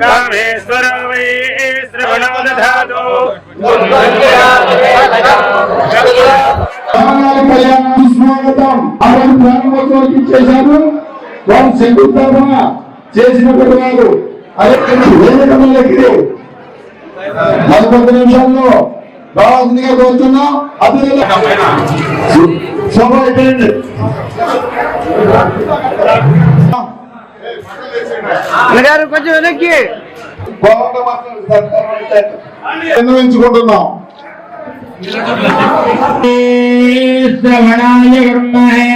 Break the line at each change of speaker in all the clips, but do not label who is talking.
Kameshwara why శ్రవణో దధాతు
స్వాగతం ఆయన ప్రారంభోత్సవానికి చేశారు వారు శంకుస్థాపన చేసినటువంటి వారు అదే వేదిక మరి కొద్ది నిమిషాల్లో రావాల్సిందిగా కోరుతున్నాం. అతిథులు సభ అయిపోయింది.
అన్నగారు కొంచెం వెనక్కి.
శ్రవణాయ కర్మహే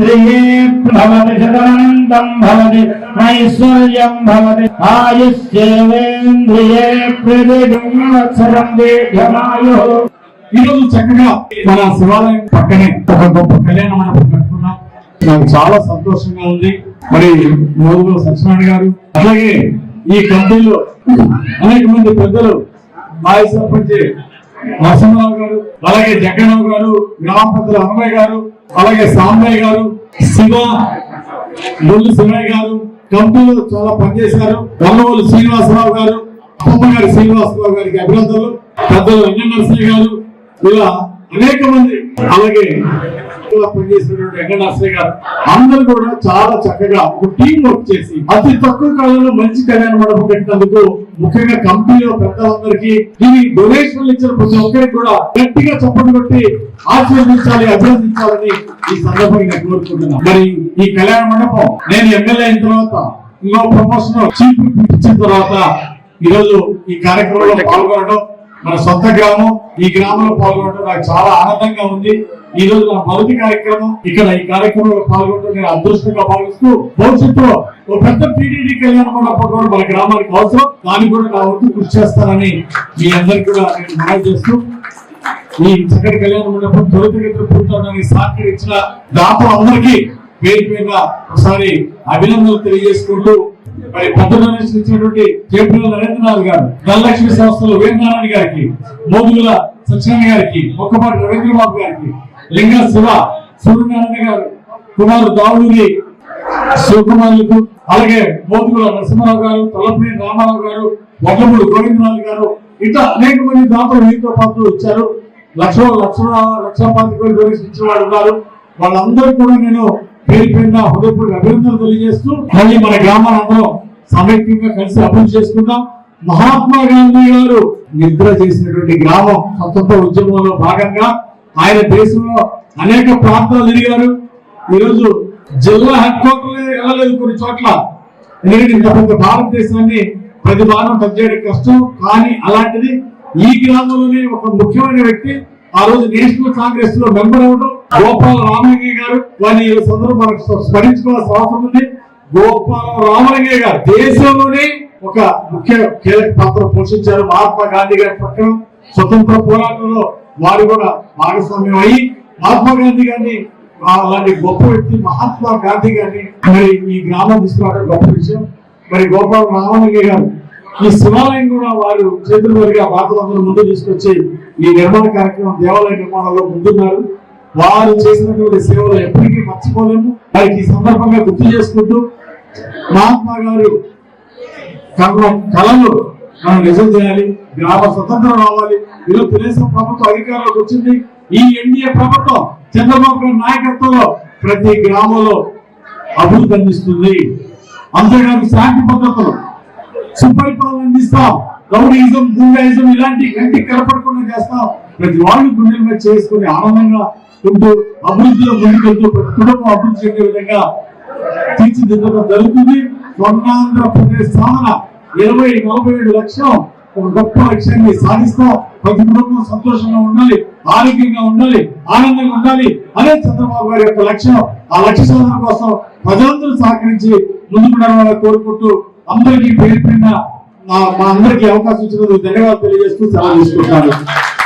దేవేంద్రియే భవతి శతమనంతం భవతి ఐశ్వర్యం భవతి ఆయుష్యేవేంద్రియే ప్రతిగంవత్సరం ఈరోజు చక్కగా మన శివాలయం పక్కనే ఒక గొప్ప కళ్యాణ మండపం కట్టుకున్నాం. నాకు చాలా సంతోషంగా ఉంది. మరి మోదుగుల సత్యనారాయణ గారు అలాగే ఈ కమిటీలో అనేక మంది పెద్దలు మాజీ సర్పంచ్ నరసింహరావు గారు అలాగే జగ్గరావు గారు గ్రామ పెద్దలు గారు అలాగే సాంబయ్య గారు శివ ముల్లు శివయ్య గారు కంపెనీలు చాలా పనిచేశారు. గొల్లవల్లి శ్రీనివాసరావు గారు అప్పమ్మ గారి శ్రీనివాసరావు గారికి అభినందనలు. పెద్దలు వెంకట నరసింహ గారు ఇలా అనేక మంది అలాగే అందరు పనిచేసినటువంటి గారు అందరూ కూడా చాలా చక్కగా ఒక టీం వర్క్ చేసి అతి తక్కువ కాలంలో మంచి కళ్యాణ మండపం పెట్టినందుకు ముఖ్యంగా కంపెనీలో పెద్దలందరికీ ఇవి డొనేషన్లు ఇచ్చిన ప్రతి ఒక్కరికి కూడా గట్టిగా చప్పట్లు కొట్టి ఆశీర్వదించాలి అభినందించాలని ఈ సందర్భంగా నేను కోరుకుంటున్నాను. మరి ఈ కళ్యాణ మండపం నేను ఎమ్మెల్యే అయిన తర్వాత ఇంకో ప్రమోషన్ చీఫ్ ఇచ్చిన తర్వాత ఈ రోజు ఈ కార్యక్రమంలో పాల్గొనడం మన సొంత గ్రామం. ఈ గ్రామంలో పాల్గొనడం నాకు చాలా ఆనందంగా ఉంది. ఈ రోజు నా మొదటి కార్యక్రమం ఇక్కడ ఈ కార్యక్రమంలో పాల్గొనడం నేను అదృష్టంగా భావిస్తూ భవిష్యత్తులో ఒక పెద్ద టీడీడీ కళ్యాణ మండపం కూడా మన గ్రామానికి అవసరం. దాన్ని కూడా నా వంతు కృషి చేస్తానని మీ అందరికీ కూడా నేను మనవి చేస్తూ ఈ చక్కటి కళ్యాణ మండపం త్వరితగతిన పూర్తవడానికి సహకరించిన దాతలందరికీ పేరు మీద ఒకసారి అభినందనలు తెలియజేసుకుంటూ మరి పెద్ద ఇచ్చినటువంటి కేపీఎల్ నరేంద్రనాథ్ గారు ధనలక్ష్మి సంస్థలు వీరనారాయణ గారికి మోదుగుల సత్యనారాయణ గారికి మొక్కపాటి రవీంద్రబాబు గారికి లింగ శివ సూర్యనారాయణ గారు కుమారు దావులూరి శివకుమారులకు అలాగే మోదుగుల నరసింహరావు గారు తలపూడి రామారావు గారు వడ్లమూడి గోవిందరాజు గారు ఇట్లా అనేక మంది దాతలు వీరితో పాటు ఇచ్చారు లక్ష లక్ష లక్ష పాతిక ఇచ్చిన వాళ్ళు ఉన్నారు. వాళ్ళందరూ కూడా నేను పేరు హృదయపూర్వక అభినందనలు తెలియజేస్తూ మళ్ళీ మన గ్రామాలందరం సమైక్యంగా కలిసి అభివృద్ధి చేసుకుందాం. మహాత్మా గాంధీ గారు నిద్ర చేసినటువంటి గ్రామం స్వతంత్ర ఉద్యమంలో భాగంగా ఆయన దేశంలో అనేక ప్రాంతాలు తిరిగారు. ఈరోజు జిల్లా హెడ్ క్వార్టర్లే వెళ్ళలేదు కొన్ని చోట్ల. ఎందుకంటే ఇంత పెద్ద భారతదేశాన్ని ప్రతి వారం పనిచేయడం కష్టం. కానీ అలాంటిది ఈ గ్రామంలోనే ఒక ముఖ్యమైన వ్యక్తి. ఆ రోజు నేషనల్ కాంగ్రెస్లో మెంబర్ అవ్వడం గోపాల రామలింగయ్య గారు వారిని ఈ సందర్భం మనకు స్మరించుకోవాల్సిన అవసరం ఉంది. గోపాల రామలింగయ్య గారు దేశంలోనే ఒక ముఖ్య కీలక పాత్ర పోషించారు. మహాత్మా గాంధీ గారి పక్కన స్వతంత్ర పోరాటంలో వారు కూడా భాగస్వామ్యం అయ్యి మహాత్మా గాంధీ గారిని అలాంటి గొప్ప వ్యక్తి మహాత్మా గాంధీ గారిని మరి ఈ గ్రామం తీసుకురావడం గొప్ప విషయం. మరి గోపాల రామలింగయ్య గారు ఈ శివాలయం కూడా వారు చేతుల వారిగా బాధలందరూ ముందు తీసుకొచ్చి ఈ నిర్మాణ కార్యక్రమం దేవాలయ నిర్మాణంలో ముందున్నారు. వారు చేసినటువంటి సేవలు ఎప్పటికీ మర్చిపోలేము. వారికి ఈ సందర్భంగా గుర్తు చేసుకుంటూ మహాత్మా గారు కళ్ళ కళలు మనం నిజం చేయాలి గ్రామ స్వతంత్రం రావాలి. ఈరోజు తెలుగుదేశం ప్రభుత్వం అధికారంలోకి వచ్చింది. ఈ ఎన్డీఏ ప్రభుత్వం చంద్రబాబు గారి నాయకత్వంలో ప్రతి గ్రామంలో అభివృద్ధి అందిస్తుంది. అంతేకాదు శాంతి పద్ధతులు సుపరిపాలన అందిస్తాం. గౌరీజం గుండాయిజం ఇలాంటి కంటికి కనపడకుండా చేస్తాం. ప్రతి వాళ్ళు గుండెల మీద చేసుకుని ఆనందంగా ఉంటూ అభివృద్ధిలో ముందుకెళ్తూ ప్రతి కుటుంబం అభివృద్ధి చెందే విధంగా తీర్చిదిద్దడం జరుగుతుంది. స్వర్ణాంధ్రప్రదేశ్ సాధన ఇరవై నలభై ఏడు లక్షలు ఒక గొప్ప లక్ష్యాన్ని సాధిస్తూ ప్రతి కుటుంబం సంతోషంగా ఉండాలి ఆరోగ్యంగా ఉండాలి ఆనందంగా ఉండాలి అదే చంద్రబాబు గారి యొక్క లక్ష్యం. ఆ లక్ష్య సాధన కోసం ప్రజలందరూ సహకరించి ముందుకు నడవాలని కోరుకుంటూ అందరికీ పేరు మా మా అందరికీ అవకాశం ఇచ్చినందుకు ధన్యవాదాలు తెలియజేస్తూ సెలవు తీసుకుంటాను